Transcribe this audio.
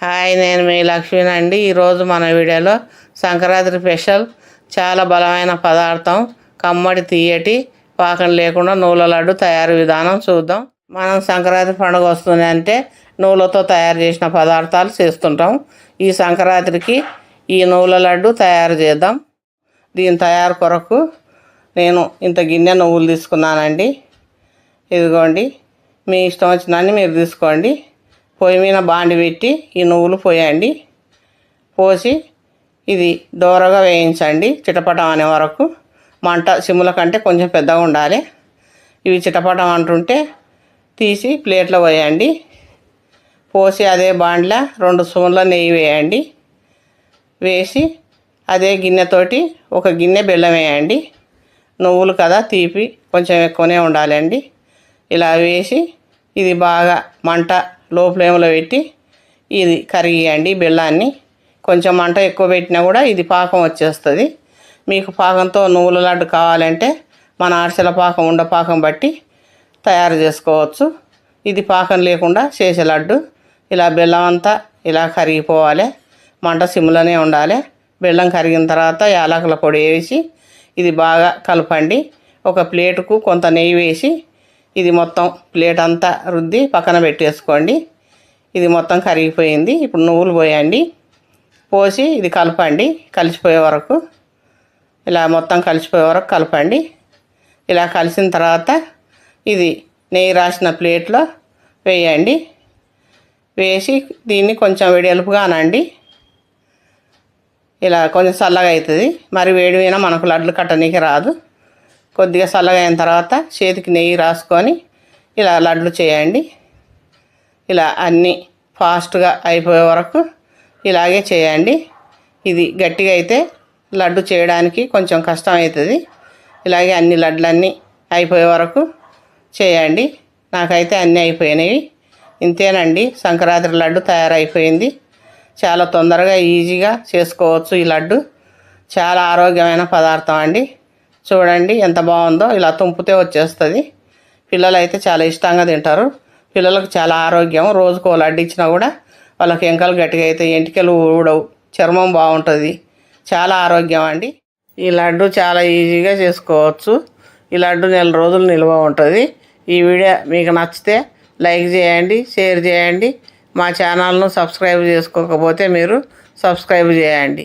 Hi నేను మీ లక్ష్మిని అండి ఈరోజు మన వీడియోలో సంక్రాంతి స్పెషల్ చాలా బలమైన పదార్థం కమ్మడి తీయటి పాకం లేకుండా నూల లడ్డు తయారు విధానం చూద్దాం. మనం సంక్రాంతి పండుగ వస్తుంది అంటే నూలతో తయారు చేసిన పదార్థాలు చేస్తుంటాం. ఈ సంక్రాంతికి ఈ నూల లడ్డు తయారు చేద్దాం. దీని తయారు కొరకు నేను ఇంత గిన్నె నువ్వులు తీసుకున్నానండి. ఇదిగోండి మీ ఇష్టం వచ్చినాన్ని మీరు తీసుకోండి. పొయ్యి మీద బాండి పెట్టి ఈ నువ్వులు పోయండి. పోసి ఇది దోరగా వేయించండి చిటపటం అనే వరకు. మంట సిమ్ముల కంటే కొంచెం పెద్దగా ఉండాలి. ఇవి చిటపటం అంటుంటే తీసి ప్లేట్లో పోయండి. పోసి అదే బాండ్లో రెండు స్పూన్ల నెయ్యి వేయండి. వేసి అదే గిన్నెతోటి ఒక గిన్నె బెల్లం వేయండి. నువ్వులు కదా తీపి కొంచెం ఎక్కువనే ఉండాలండి. ఇలా వేసి ఇది బాగా మంట లో ఫ్లేమ్లో పెట్టి ఇది కరిగియండి బెల్లాన్ని. కొంచెం మంట ఎక్కువ పెట్టినా కూడా ఇది పాకం వచ్చేస్తుంది. మీకు పాకంతో నువ్వుల లడ్డు కావాలంటే మన అరిసెల పాకం ఉండ పాకం బట్టి తయారు చేసుకోవచ్చు. ఇది పాకం లేకుండా చేసే లడ్డు. ఇలా బెల్లం అంతా ఇలా కరిగిపోవాలి. మంట సిమ్లోనే ఉండాలి. బెల్లం కరిగిన తర్వాత యాలకుల పొడి వేసి ఇది బాగా కలపండి. ఒక ప్లేటుకు కొంత నెయ్యి వేసి ఇది మొత్తం ప్లేట్ అంతా రుద్ది పక్కన పెట్టేసుకోండి. ఇది మొత్తం కరిగిపోయింది. ఇప్పుడు నువ్వులు పోయండి. పోసి ఇది కలపండి. కలిసిపోయే వరకు. ఇలా మొత్తం కలిసిపోయే వరకు కలపండి. ఇలా కలిసిన తర్వాత ఇది నెయ్యి రాసిన ప్లేట్లో వేయండి. వేసి దీన్ని కొంచెం వెడల్పుగా అనండి. ఇలా కొంచెం చల్లగా అవుతుంది. మరి వేడి మీద మనకు లడ్లు కట్టనీకి రాదు. కొద్దిగా చల్లగా అయిన తర్వాత చేతికి నెయ్యి రాసుకొని ఇలా లడ్లు చేయండి. ఇలా అన్నీ ఫాస్ట్గా అయిపోయే వరకు ఇలాగే చేయండి. ఇది గట్టిగా అయితే లడ్డు చేయడానికి కొంచెం కష్టం అవుతుంది ఇలాగే అన్ని లడ్లన్నీ అయిపోయే వరకు చేయండి. నాకైతే అన్నీ అయిపోయినాయి. ఇంతేనండి. సంక్రాంతి లడ్డు తయారైపోయింది. చాలా తొందరగా ఈజీగా చేసుకోవచ్చు ఈ లడ్డు. చాలా ఆరోగ్యమైన పదార్థం అండి. చూడండి ఎంత బాగుందో. ఇలా తుంపితే వచ్చేస్తుంది. పిల్లలు అయితే చాలా ఇష్టంగా తింటారు. పిల్లలకు చాలా ఆరోగ్యం. రోజుకో లడ్డు ఇచ్చినా కూడా వాళ్ళకి ఎంకలు గట్టిగా అయితే ఎంటికలు ఊడవు. చర్మం బాగుంటుంది. చాలా ఆరోగ్యం అండి. ఈ లడ్డు చాలా ఈజీగా చేసుకోవచ్చు. ఈ లడ్డు నెల రోజులు నిల్వ ఉంటుంది. ఈ వీడియో మీకు నచ్చితే లైక్ చేయండి షేర్ చేయండి. మా ఛానల్ను సబ్స్క్రైబ్ చేసుకోకపోతే మీరు సబ్స్క్రైబ్ చేయండి.